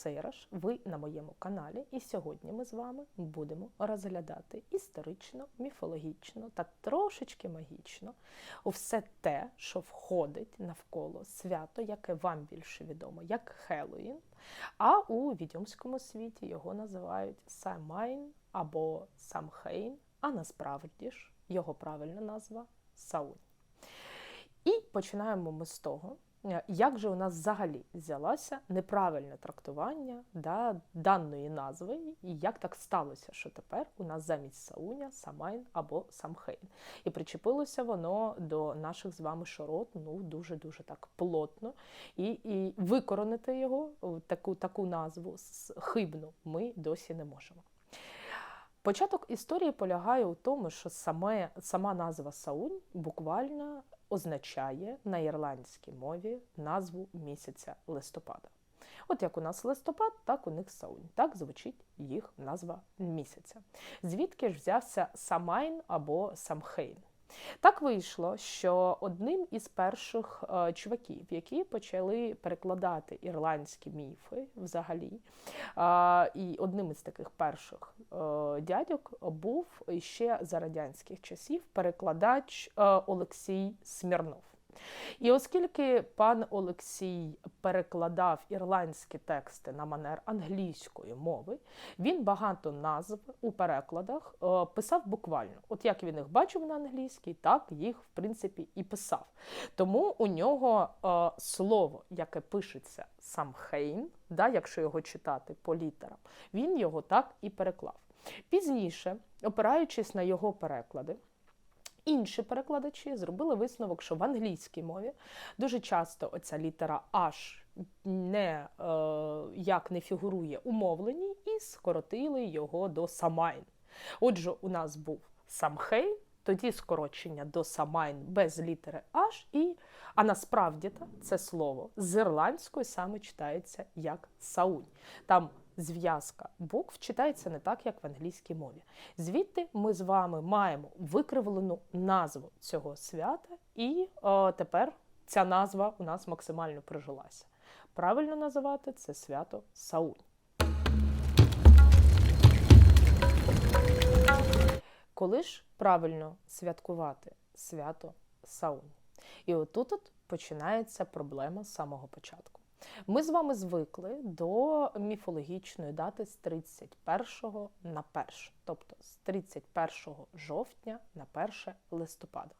Сейраш. Ви на моєму каналі, і сьогодні ми з вами будемо розглядати історично, міфологічно та трошечки магічно все те, що входить навколо свято, яке вам більше відомо як Хеллоїн, а у відьомському світі його називають Самайн або Самхейн, а насправді ж його правильна назва Саунь. І починаємо ми з того, як же у нас взагалі взялося неправильне трактування да, даної назви, і як так сталося, що тепер у нас замість Сауня, Самайн або Самхейн. І причепилося воно до наших з вами широт ну дуже-дуже так плотно. І і викоронити його, таку, таку назву хибну, ми досі не можемо. Початок історії полягає у тому, що саме, сама назва Саунь буквально означає на ірландській мові назву місяця листопада. От як у нас листопад, так у них Саунь. Так звучить їх назва місяця. Звідки ж взявся Самайн або Самхейн? Так вийшло, що одним із перших е, чуваків, які почали перекладати ірландські міфи взагалі, е, і одним із таких перших е, дядьок був ще за радянських часів перекладач Олексій Смірнов. І оскільки пан Олексій перекладав ірландські тексти на манер англійської мови, він багато назв у перекладах е, писав буквально. От як він їх бачив на англійській, так їх в принципі і писав. Тому у нього е, слово, яке пишеться Самхейн, да, якщо його читати по літерам, він його так і переклав. Пізніше, опираючись на його переклади. Інші перекладачі зробили висновок, що в англійській мові дуже часто оця літера H не е, як не фігурує у мовленні, і скоротили його до Самайн. Отже, у нас був Самхей, тоді скорочення до Самайн без літери H, і, а насправді це слово з ірландської саме читається як Саунь. Там зв'язка букв читається не так, як в англійській мові. Звідти ми з вами маємо викривлену назву цього свята, і о, тепер ця назва у нас максимально прижилася. Правильно називати це свято Саунь. Коли ж правильно святкувати свято Саунь? І отут -от починається проблема з самого початку. Ми з вами звикли до міфологічної дати з 31 на 1, тобто з 31 жовтня на 1 листопада.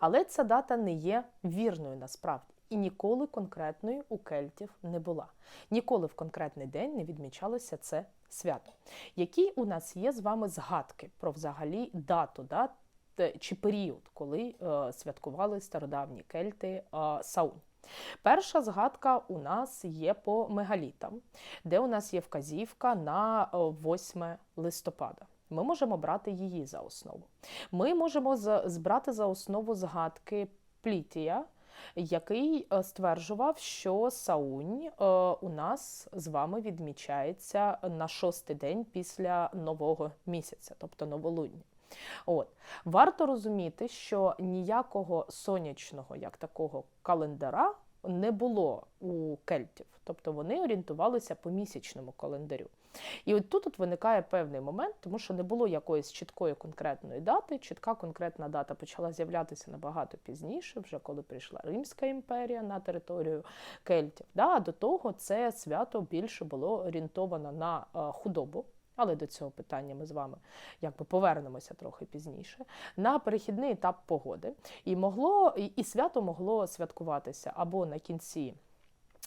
Але ця дата не є вірною насправді і ніколи конкретною у кельтів не була. Ніколи в конкретний день не відмічалося це свято. Які у нас є з вами згадки про взагалі дату да, чи період, коли е, святкували стародавні кельти е, Саунь? Перша згадка у нас є по мегалітам, де у нас є вказівка на 8 е, листопада. Ми можемо брати її за основу. Ми можемо збрати за основу згадки Плітія, який е, стверджував, що Саунь е, у нас з вами відмічається на шостий день після нового місяця, тобто новолуння. От варто розуміти, що ніякого сонячного, як такого календара, не було у кельтів, тобто вони орієнтувалися по місячному календарю. І от тут от виникає певний момент, тому що не було якоїсь чіткої конкретної дати. Чітка конкретна дата почала з'являтися набагато пізніше, вже коли прийшла Римська імперія на територію кельтів. Да, до того це свято більше було орієнтовано на худобу. Але до цього питання ми з вами якби повернемося трохи пізніше. На перехідний етап погоди. І могло, і свято могло святкуватися або на кінці.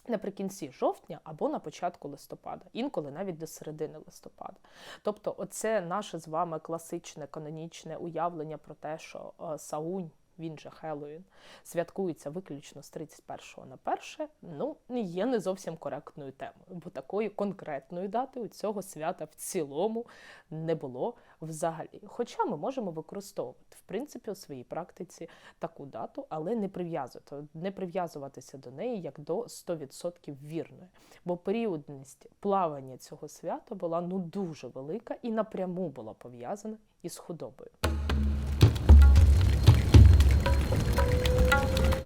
Наприкінці жовтня або на початку листопада, інколи навіть до середини листопада. Тобто, оце наше з вами класичне канонічне уявлення про те, що Саунь він же Хеллоуін, святкується виключно з 31 на 1, ну, є не зовсім коректною темою, бо такої конкретної дати у цього свята в цілому не було взагалі. Хоча ми можемо використовувати, в принципі, у своїй практиці таку дату, але не прив'язувати, не прив'язуватися до неї як до 100% вірної. Бо періодність плавання цього свята була ну дуже велика і напряму була пов'язана із худобою.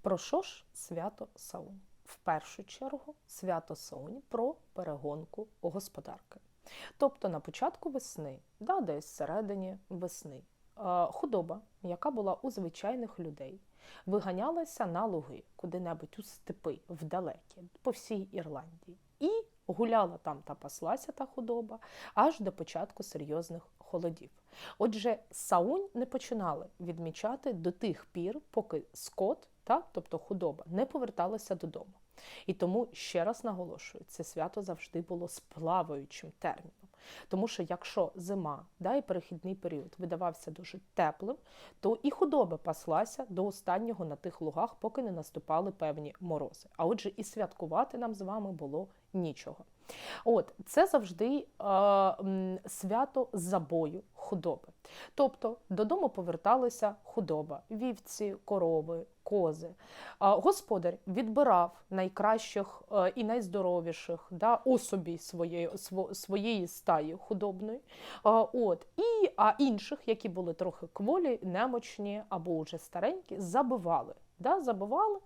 Про що ж свято Саун? в першу чергу свято Саунь про перегонку господарки. Тобто на початку весни, да, десь всередині весни, е, худоба, яка була у звичайних людей, виганялася на луги куди-небудь у степи вдалекі, по всій Ірландії. І гуляла там та паслася та худоба аж до початку серйозних холодів. Отже, саунь не починали відмічати до тих пір, поки скот, та, тобто худоба, не поверталася додому. І тому ще раз наголошую, це свято завжди було сплаваючим терміном. Тому що якщо зима да, і перехідний період видавався дуже теплим, то і худоба паслася до останнього на тих лугах, поки не наступали певні морози. А отже, і святкувати нам з вами було нічого. От це завжди е, свято забою худоби. Тобто додому поверталася худоба, вівці, корови, кози. Е, господар відбирав найкращих е, і найздоровіших да, особі своєї своєї стаї худобної. Е, от, і, А інших, які були трохи кволі, немочні або вже старенькі, забивали. Да, Забивали,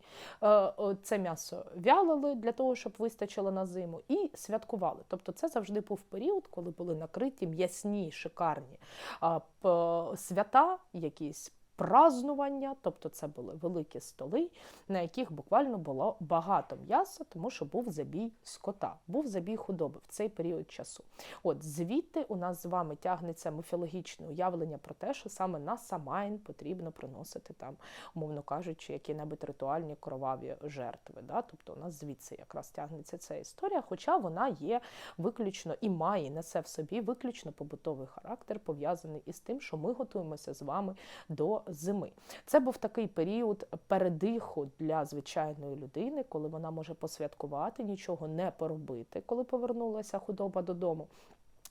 е, це м'ясо вялили для того, щоб вистачило на зиму, і святкували. Тобто це завжди був період, коли були накриті м'ясні, шикарні свята, якісь празнування, тобто це були великі столи, на яких буквально було багато м'яса, тому що був забій скота, був забій худоби в цей період часу. От звідти у нас з вами тягнеться міфологічне уявлення про те, що саме на Самайн потрібно приносити там, умовно кажучи, які-небудь ритуальні кроваві жертви. Да? Тобто у нас звідси якраз тягнеться ця історія, хоча вона є виключно і має несе в собі виключно побутовий характер, пов'язаний із тим, що ми готуємося з вами до зими. Це був такий період передиху для звичайної людини, коли вона може посвяткувати, нічого не поробити, коли повернулася худоба додому.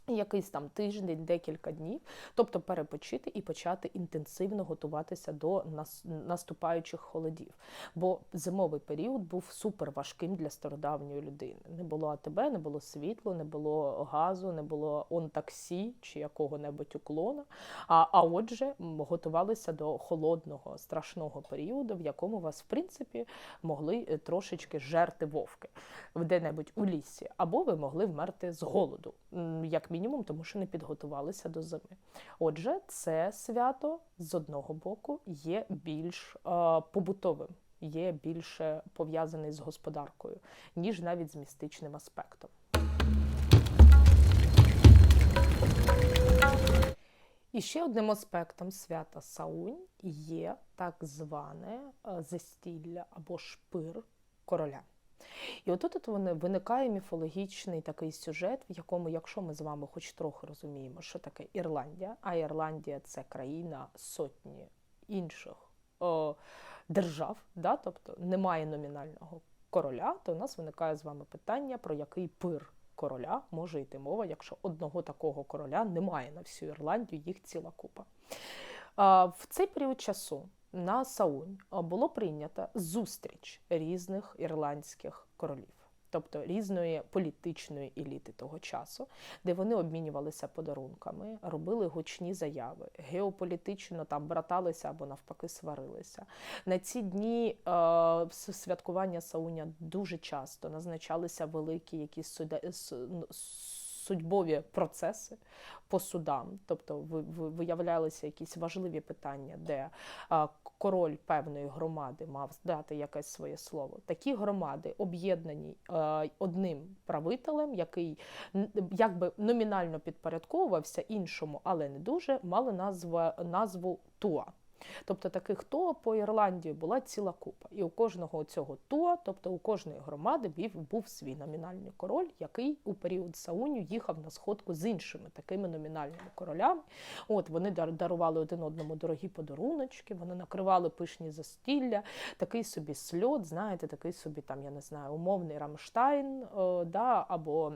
Якийсь там тиждень, декілька днів, тобто перепочити і почати інтенсивно готуватися до наступаючих холодів. Бо зимовий період був супер важким для стародавньої людини. Не було АТБ, не було світлу, не було газу, не було он-таксі чи якого-небудь уклона. А а отже, готувалися до холодного, страшного періоду, в якому вас, в принципі, могли е, трошечки жерти вовки де-небудь у лісі, або ви могли вмерти з голоду. як мінімум, тому що не підготувалися до зими. Отже, це свято з одного боку є більш е, побутовим, є більше пов'язаний з господаркою, ніж навіть з містичним аспектом. І ще одним аспектом свята Саунь є так зване е, застілля або шпир короля. І отут от виникає міфологічний такий сюжет, в якому, якщо ми з вами хоч трохи розуміємо, що таке Ірландія, а Ірландія це країна сотні інших о, держав, да? тобто немає номінального короля, то у нас виникає з вами питання, про який пир короля може йти мова, якщо одного такого короля немає на всю Ірландію, їх ціла купа. В цей період часу на Саунь було прийнято зустріч різних ірландських королів. Тобто різної політичної еліти того часу, де вони обмінювалися подарунками, робили гучні заяви, геополітично там браталися або навпаки сварилися. На ці дні е, святкування Сауня дуже часто назначалися великі якісь суда судьбові процеси по судам, тобто виявлялися якісь важливі питання, де король певної громади мав дати якесь своє слово. Такі громади об'єднані одним правителем, який якби номінально підпорядковувався іншому, але не дуже, мали назву назву Туа. Тобто таких ТО по Ірландії була ціла купа. І у кожного цього ТО, тобто у кожної громади, був, свій номінальний король, який у період Сауню їхав на сходку з іншими такими номінальними королями. От Вони дарували один одному дорогі подаруночки, вони накривали пишні застілля, такий собі сльот, знаєте, такий собі там, я не знаю, умовний Рамштайн, о, да, або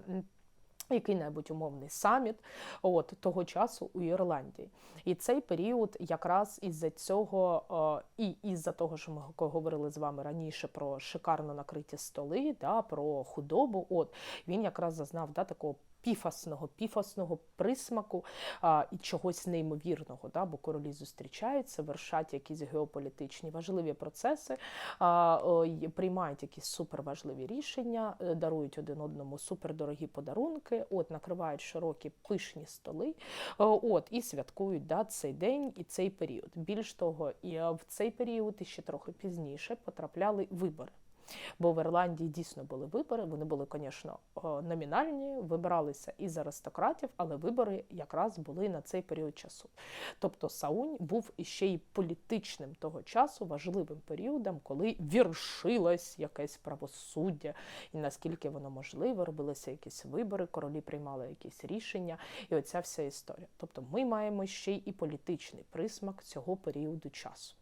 який-небудь умовний саміт от того часу у Ірландії. І цей період якраз із-за цього, і із-за того, що ми говорили з вами раніше про шикарно накриті столи, да, про худобу, от він якраз зазнав да, такого піфасного, піфасного присмаку а, і чогось неймовірного, да, бо королі зустрічаються, вершать якісь геополітичні важливі процеси, а, о, приймають якісь суперважливі рішення, е, дарують один одному супердорогі подарунки, от накривають широкі пишні столи, от і святкують да, цей день і цей період. Більш того, і е, в цей період і ще трохи пізніше потрапляли вибори. Бо в Ірландії дійсно були вибори. Вони були, звісно, номінальні, вибиралися із аристократів, але вибори якраз були на цей період часу. Тобто Саунь був іще й політичним того часу важливим періодом, коли віршилось якесь правосуддя, і наскільки воно можливо, робилися якісь вибори, королі приймали якісь рішення, і оця вся історія. Тобто, ми маємо ще й і політичний присмак цього періоду часу.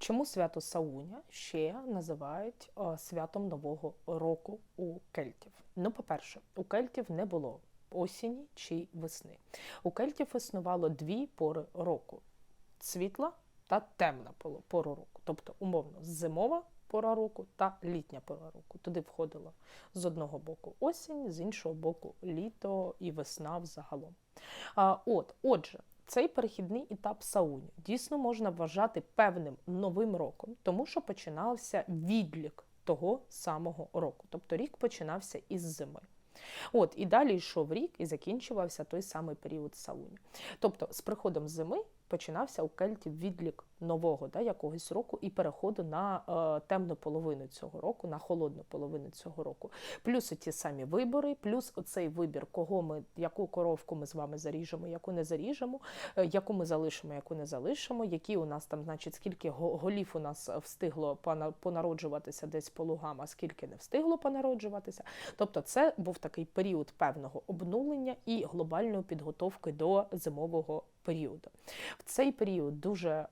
Чому свято Сауня ще називають е, святом Нового року у кельтів? Ну, по-перше, у кельтів не було осені чи весни. У кельтів існувало дві пори року: світла та темна пора року. Тобто, умовно, зимова пора року та літня пора року. Туди входило з одного боку осінь, з іншого боку літо і весна взагалом. А, от, отже, цей перехідний етап Сауні дійсно можна вважати певним новим роком, тому що починався відлік того самого року. Тобто рік починався із зими. От, і далі йшов рік і закінчувався той самий період Сауні. Тобто, з приходом зими починався у кельтів відлік нового да, якогось року і переходу на е, темну половину цього року, на холодну половину цього року. Плюс ті самі вибори, плюс оцей вибір, кого ми, яку коровку ми з вами заріжемо, яку не заріжемо, е, яку ми залишимо, яку не залишимо, які у нас там, значить, скільки голів у нас встигло понароджуватися десь по лугам, а скільки не встигло понароджуватися. Тобто, це був такий період певного обнулення і глобальної підготовки до зимового періоду. В цей період дуже, е,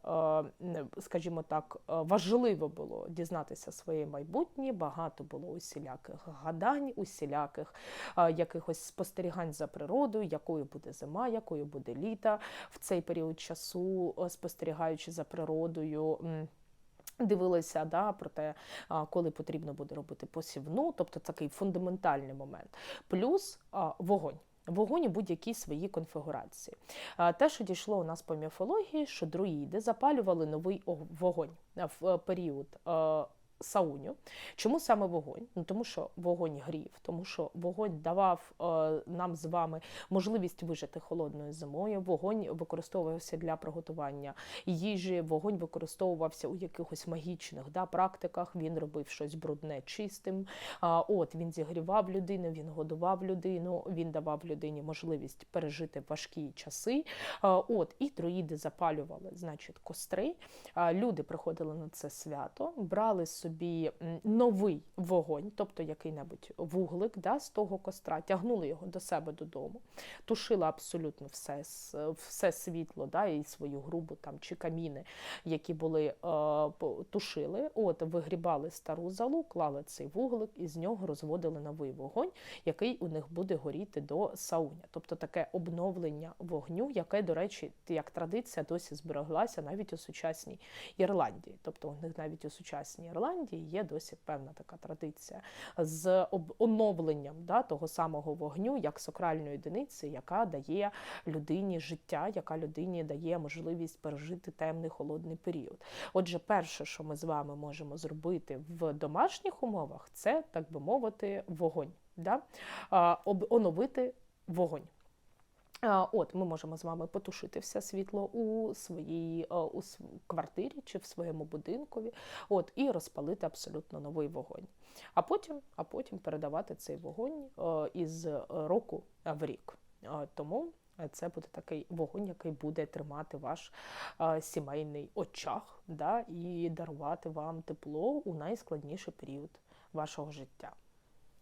скажімо так, е, важливо було дізнатися своє майбутнє. Багато було усіляких гадань, усіляких е, якихось спостерігань за природою, якою буде зима, якою буде літа. В цей період часу, е, спостерігаючи за природою. Дивилися да, про те, коли потрібно буде робити посівну, тобто такий фундаментальний момент. Плюс вогонь. Вогонь у будь-якій своїй конфігурації. Те, що дійшло у нас по міфології, що друїди запалювали новий вогонь в е, період е, Сауню. Чому саме вогонь? Ну тому що вогонь грів, тому що вогонь давав е, нам з вами можливість вижити холодною зимою. Вогонь використовувався для приготування їжі, вогонь використовувався у якихось магічних да, практиках. Він робив щось брудне чистим. А, от він зігрівав людину, він годував людину, він давав людині можливість пережити важкі часи. А, от і друїди запалювали, значить, костри. А, люди приходили на це свято, брали собі м, новий вогонь, тобто який-небудь вуглик да, з того костра, тягнули його до себе додому, тушили абсолютно все, все світло, да, і свою грубу там чи каміни, які були е, тушили. От вигрібали стару залу, клали цей вуглик і з нього розводили новий вогонь, який у них буде горіти до сауня. Тобто таке обновлення вогню, яке, до речі, як традиція досі збереглася навіть у сучасній Ірландії. Тобто у них навіть у сучасній Ірландії є досі певна така традиція з оновленням да, того самого вогню, як сакральної одиниці, яка дає людині життя, яка людині дає можливість пережити темний холодний період. Отже, перше, що ми з вами можемо зробити в домашніх умовах, це так би мовити, вогонь. Да? Оновити вогонь. От ми можемо з вами потушити все світло у своїй у квартирі чи в своєму будинкові, от і розпалити абсолютно новий вогонь. А потім, а потім передавати цей вогонь із року в рік. Тому це буде такий вогонь, який буде тримати ваш сімейний очаг да, і дарувати вам тепло у найскладніший період вашого життя.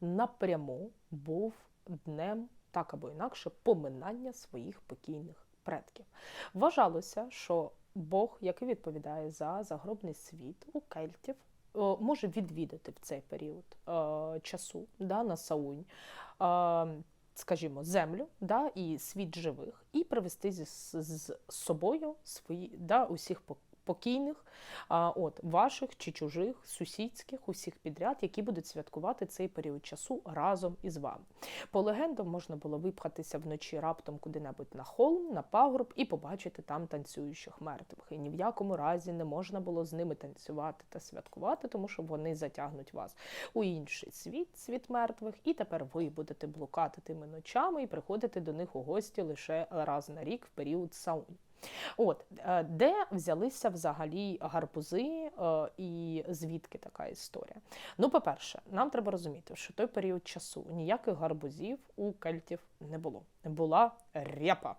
напряму був днем так або інакше поминання своїх покійних предків. Вважалося, що Бог, який відповідає за загробний світ у кельтів, може відвідати в цей період е, часу да, на Саунь. Е, Скажімо, землю да, і світ живих, і привести зі, з собою свої да, усіх покійних, а, от ваших чи чужих, сусідських, усіх підряд, які будуть святкувати цей період часу разом із вами. По легендам можна було випхатися вночі раптом куди-небудь на холм, на пагорб і побачити там танцюючих мертвих. І ні в якому разі не можна було з ними танцювати та святкувати, тому що вони затягнуть вас у інший світ, світ мертвих, і тепер ви будете блукати тими ночами і приходити до них у гості лише раз на рік в період саунь. От е, де взялися взагалі гарбузи е, і звідки така історія? Ну, по-перше, нам треба розуміти, що той період часу ніяких гарбузів у кельтів не було. Була репа.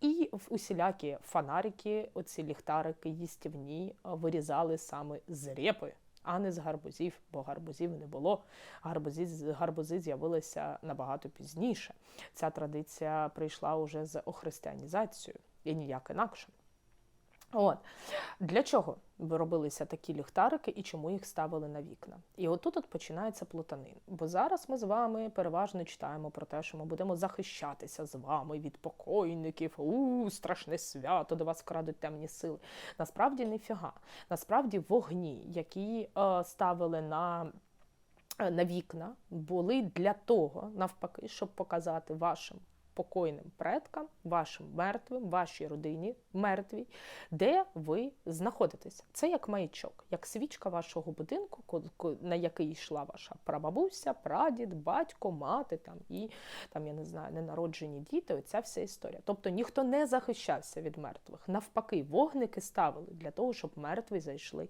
І в усілякі фонарики, оці ліхтарики їстівні, вирізали саме з репи. А не з гарбузів, бо гарбузів не було. Гарбузи гарбузи з'явилися набагато пізніше. Ця традиція прийшла уже з охристиянізацією і ніяк інакше. От Для чого робилися такі ліхтарики і чому їх ставили на вікна? І отут от починається плутанин. Бо зараз ми з вами переважно читаємо про те, що ми будемо захищатися з вами від покойників, у страшне свято, до вас вкрадуть темні сили. Насправді ніфіга. Насправді вогні, які е, ставили на на вікна, були для того, навпаки, щоб показати вашим покойним предкам, вашим мертвим, вашій родині мертвій, де ви знаходитеся. Це як маячок, як свічка вашого будинку, на який йшла ваша прабабуся, прадід, батько, мати там і там, я не знаю, ненароджені діти. Оця вся історія. Тобто ніхто не захищався від мертвих. Навпаки, вогники ставили для того, щоб мертві зайшли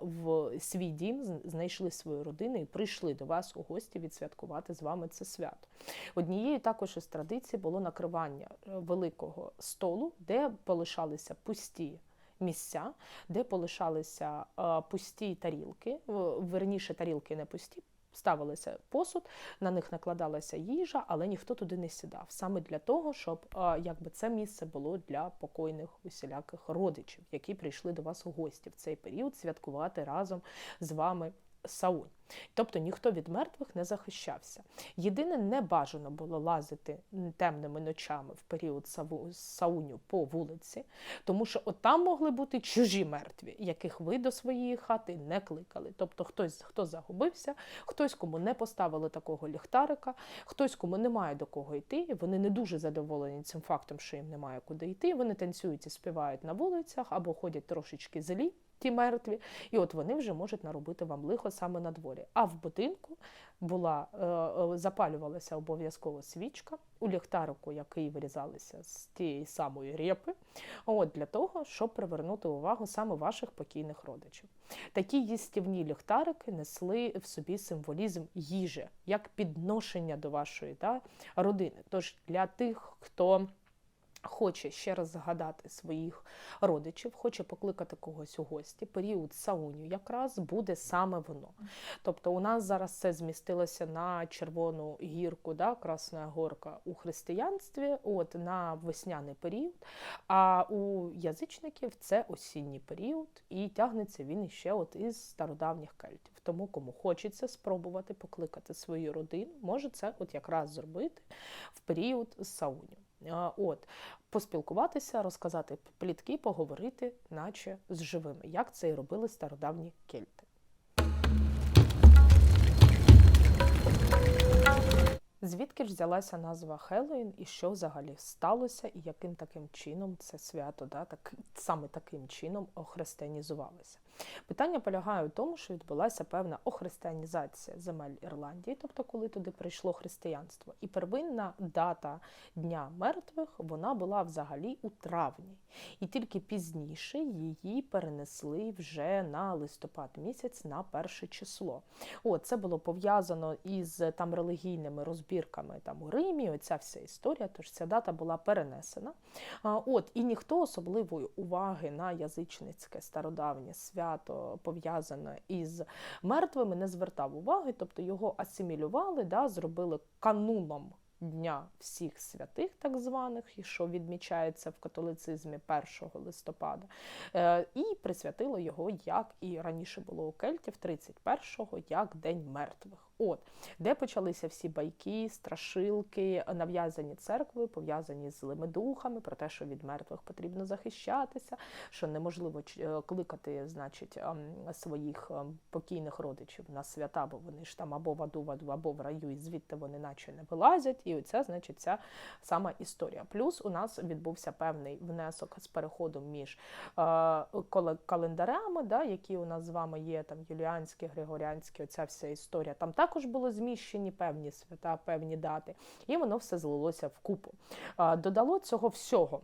в свій дім, знайшли свою родину і прийшли до вас у гості відсвяткувати з вами це свято. Однією також із традицій було накривання е, великого столу, де полишалися пусті місця, де полишалися е, пусті тарілки, верніше тарілки не пусті. Ставилися посуд, на них накладалася їжа, але ніхто туди не сідав. Саме для того, щоб е, якби це місце було для покойних усіляких родичів, які прийшли до вас у гості в цей період святкувати разом з вами Саунь. Тобто ніхто від мертвих не захищався. Єдине, не бажано було лазити темними ночами в період сауню по вулиці, тому що от там могли бути чужі мертві, яких ви до своєї хати не кликали. Тобто хтось, хто загубився, хтось, кому не поставили такого ліхтарика, хтось, кому немає до кого йти, вони не дуже задоволені цим фактом, що їм немає куди йти. Вони танцюють і співають на вулицях або ходять трошечки злі ті мертві, і от вони вже можуть наробити вам лихо саме на дворі. А в будинку була е, е, запалювалася обов'язково свічка у ліхтарику, який вирізалися з тієї самої репи, от для того, щоб привернути увагу саме ваших покійних родичів. Такі їстівні ліхтарики несли в собі символізм їжі, як підношення до вашої да, родини. Тож для тих, хто Хоче ще раз згадати своїх родичів, хоче покликати когось у гості. Період сауню якраз буде саме воно. Тобто у нас зараз це змістилося на Червону гірку, да, Красна Горка у християнстві, от на весняний період. А у язичників це осінній період, і тягнеться він іще от із стародавніх кельтів. Тому кому хочеться спробувати покликати свою родину, може це от якраз зробити в період сауню. От, Поспілкуватися, розказати плітки, поговорити, наче з живими, як це і робили стародавні кельти. Звідки ж взялася назва Хеллоїн і що взагалі сталося, і яким таким чином це свято, да, так, саме таким чином охристиянізувалося? Питання полягає у тому, що відбулася певна охристиянізація земель Ірландії, тобто коли туди прийшло християнство. І первинна дата Дня мертвих вона була взагалі у травні. І тільки пізніше її перенесли вже на листопад місяць на перше число. О, це було пов'язано із там релігійними розбірками там у Римі. Оця вся історія, тож ця дата була перенесена. От, І ніхто особливої уваги на язичницьке стародавнє свято свято пов'язане із мертвими, не звертав уваги, тобто його асимілювали, да, зробили кануном Дня всіх святих, так званих, і що відмічається в католицизмі 1 листопада, е, і присвятило його, як і раніше було у кельтів, 31-го, як День мертвих. От де почалися всі байки, страшилки, нав'язані церкви, пов'язані з злими духами, про те, що від мертвих потрібно захищатися, що неможливо е, кликати, значить, ем, своїх ем, покійних родичів на свята, бо вони ж там або в аду, або в раю, і звідти вони наче не вилазять. І оця, значить, ця сама історія. Плюс у нас відбувся певний внесок з переходом між е, календарями, да, які у нас з вами є, там юліанські, григоріанські, оця вся історія. Там також були зміщені певні свята, певні дати, і воно все злилося в купу. додало цього всього.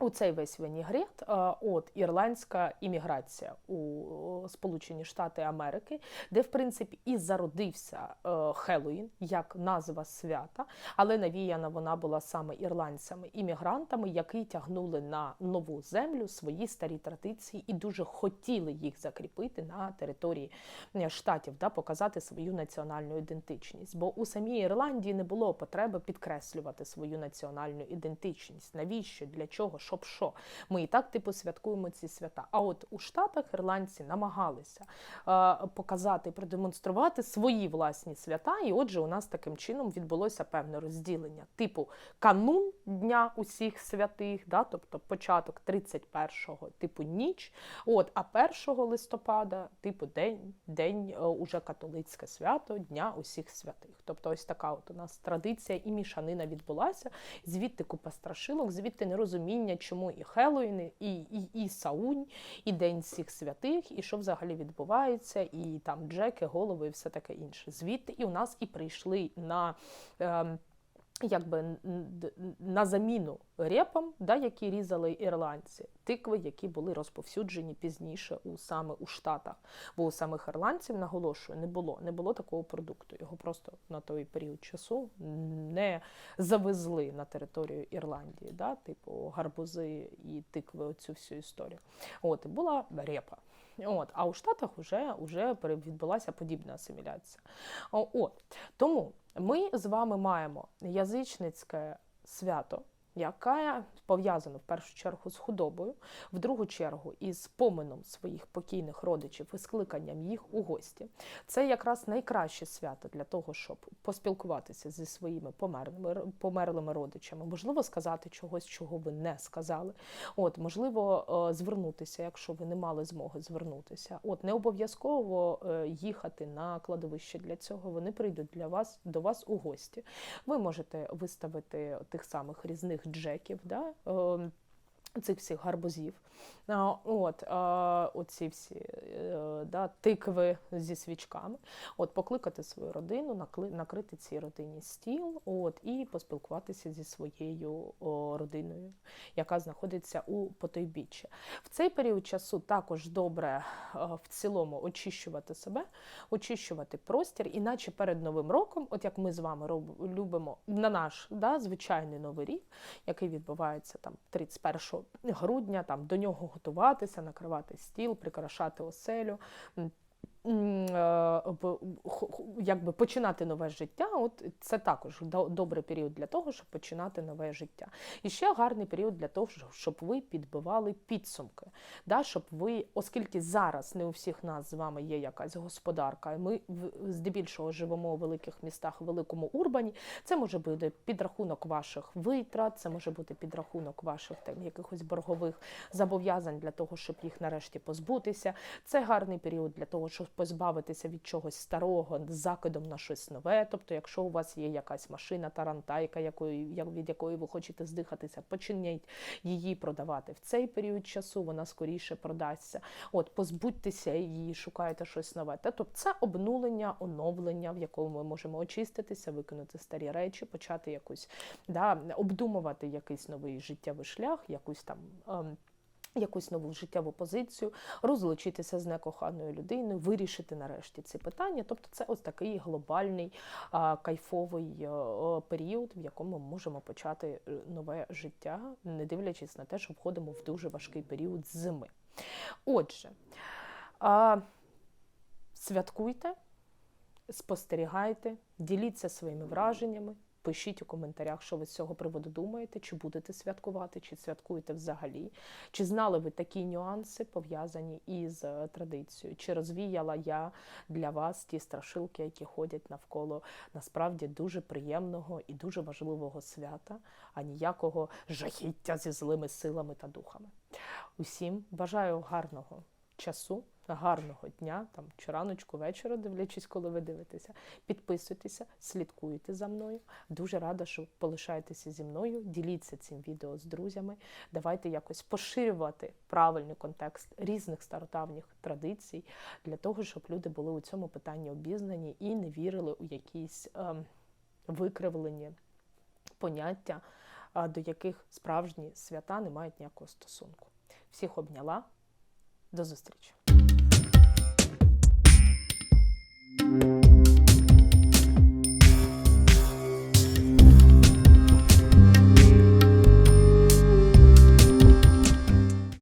У цей весь винігрет от ірландська імміграція у Сполучені Штати Америки, де в принципі і зародився е, Хеллоїн як назва свята, але навіяна вона була саме ірландцями-іммігрантами, які тягнули на нову землю свої старі традиції і дуже хотіли їх закріпити на території е, штатів, да, показати свою національну ідентичність. Бо у самій Ірландії не було потреби підкреслювати свою національну ідентичність. Навіщо для чого? Щоб що. Ми і так типу святкуємо ці свята. А от у Штатах ірландці намагалися е, показати, продемонструвати свої власні свята. І отже, у нас таким чином відбулося певне розділення, типу канун Дня усіх святих, да, тобто початок 31-го, типу ніч. От, а 1 листопада, типу, день, день е, уже католицьке свято Дня усіх святих. Тобто, ось така от у нас традиція і мішанина відбулася. Звідти купа страшилок, звідти нерозуміння чому і Хеллоїн, і і, і Саунь, і День всіх святих, і що взагалі відбувається, і там Джеки, голови, і все таке інше. Звідти і у нас і прийшли на. Е, якби на заміну репам, да, які різали ірландці, тикви, які були розповсюджені пізніше у саме у Штатах. Бо у самих ірландців, наголошую, не було не було такого продукту. Його просто на той період часу не завезли на територію Ірландії, да, типу гарбузи і тикви, оцю всю історію. От була репа. От, А у Штатах вже вже відбулася подібна асиміляція. От, Тому ми з вами маємо язичницьке свято яка пов'язана в першу чергу з худобою, в другу чергу із помином своїх покійних родичів і скликанням їх у гості. Це якраз найкраще свято для того, щоб поспілкуватися зі своїми померлими померлими родичами, можливо, сказати чогось, чого ви не сказали. От, можливо, е, звернутися, якщо ви не мали змоги звернутися. От не обов'язково е, їхати на кладовище для цього. Вони прийдуть для вас до вас у гості. Ви можете виставити тих самих різних джеків, да, ем, цих всіх гарбузів. От, Оці всі е, да, тикви зі свічками. От, Покликати свою родину, накрити цій родині стіл от, і поспілкуватися зі своєю родиною, яка знаходиться у потойбіччі. В цей період часу також добре в цілому очищувати себе, очищувати простір, іначе перед Новим роком, от як ми з вами любимо на наш да, звичайний новий рік, який відбувається там 31 грудня, там до нього готуватися, накривати стіл, прикрашати оселю. Е, якби починати нове життя, от це також добрий період для того, щоб починати нове життя. І ще гарний період для того, щоб ви підбивали підсумки. Да, щоб ви, Оскільки зараз не у всіх нас з вами є якась господарка, і ми здебільшого живемо у великих містах, у великому урбані, це може бути підрахунок ваших витрат, це може бути підрахунок ваших там, якихось боргових зобов'язань для того, щоб їх нарешті позбутися. Це гарний період для того, щоб позбавитися від чогось старого з закидом на щось нове. Тобто, якщо у вас є якась машина, тарантайка, якої, від якої ви хочете здихатися, починіть її продавати в цей період часу, вона скоріше продасться. От, позбудьтеся її, шукайте щось нове. Тобто це обнулення, оновлення, в якому ми можемо очиститися, викинути старі речі, почати якусь да, обдумувати якийсь новий життєвий шлях, якусь там. Якусь нову життєву позицію, розлучитися з некоханою людиною, вирішити нарешті ці питання. Тобто, це ось такий глобальний кайфовий а, період, в якому ми можемо почати е, нове життя, не дивлячись на те, що входимо в дуже важкий період зими. Отже. Святкуйте, спостерігайте, діліться своїми враженнями. Пишіть у коментарях, що ви з цього приводу думаєте, чи будете святкувати, чи святкуєте взагалі, чи знали ви такі нюанси пов'язані із е, традицією, чи розвіяла я для вас ті страшилки, які ходять навколо насправді дуже приємного і дуже важливого свята, а ніякого жахіття зі злими силами та духами. Усім бажаю гарного часу, гарного дня, там чи раночку, вечора, дивлячись, коли ви дивитеся. Підписуйтеся, слідкуйте за мною. Дуже рада, що полишаєтеся зі мною. Діліться цим відео з друзями. Давайте якось поширювати правильний контекст різних стародавніх традицій для того, щоб люди були у цьому питанні обізнані і не вірили у якісь ем, викривлені поняття, до яких справжні свята не мають ніякого стосунку. Всіх обняла. До зустрічі!